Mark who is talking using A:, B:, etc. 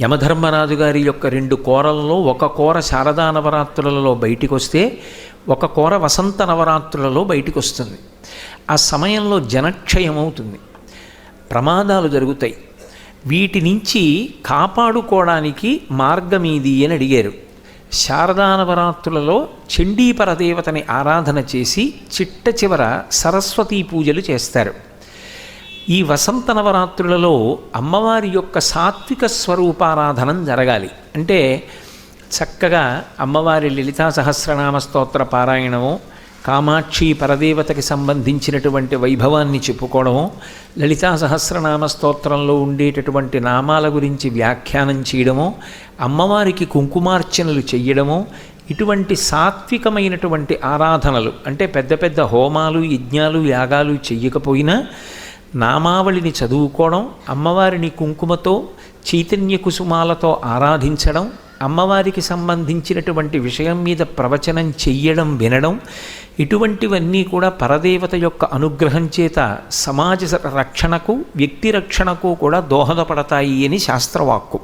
A: యమధర్మరాజు గారి యొక్క రెండు కోరలలో ఒక కోర శారదా నవరాత్రులలో బయటికి వస్తే ఒక కోర వసంత నవరాత్రులలో బయటికి వస్తుంది ఆ సమయంలో జనక్షయం అవుతుంది ప్రమాదాలు జరుగుతాయి. వీటి నుంచి కాపాడుకోవడానికి మార్గమీది అని అడిగారు. శారదా నవరాత్రులలో చండీపర దేవతని ఆరాధన చేసి చిట్ట చివర సరస్వతీ పూజలు చేస్తారు. ఈ వసంత నవరాత్రులలో అమ్మవారి యొక్క సాత్విక స్వరూపారాధనం జరగాలి. అంటే చక్కగా అమ్మవారి లలితా సహస్రనామ స్తోత్ర పారాయణము కామాక్షి పరదేవతకి సంబంధించినటువంటి వైభవాన్ని చెప్పుకోవడము లలితా సహస్రనామ స్తోత్రంలో ఉండేటటువంటి నామాల గురించి వ్యాఖ్యానం చేయడము అమ్మవారికి కుంకుమార్చనలు చెయ్యడము ఇటువంటి సాత్వికమైనటువంటి ఆరాధనలు అంటే పెద్ద పెద్ద హోమాలు యజ్ఞాలు యాగాలు చెయ్యకపోయినా నామావళిని చదువుకోవడం అమ్మవారిని కుంకుమతో చైతన్య కుసుమాలతో ఆరాధించడం అమ్మవారికి సంబంధించినటువంటి విషయం మీద ప్రవచనం చెయ్యడం వినడం ఇటువంటివన్నీ కూడా పరదేవత యొక్క అనుగ్రహం చేత సమాజ రక్షణకు వ్యక్తి రక్షణకు కూడా దోహదపడతాయి అని శాస్త్రవాక్కు.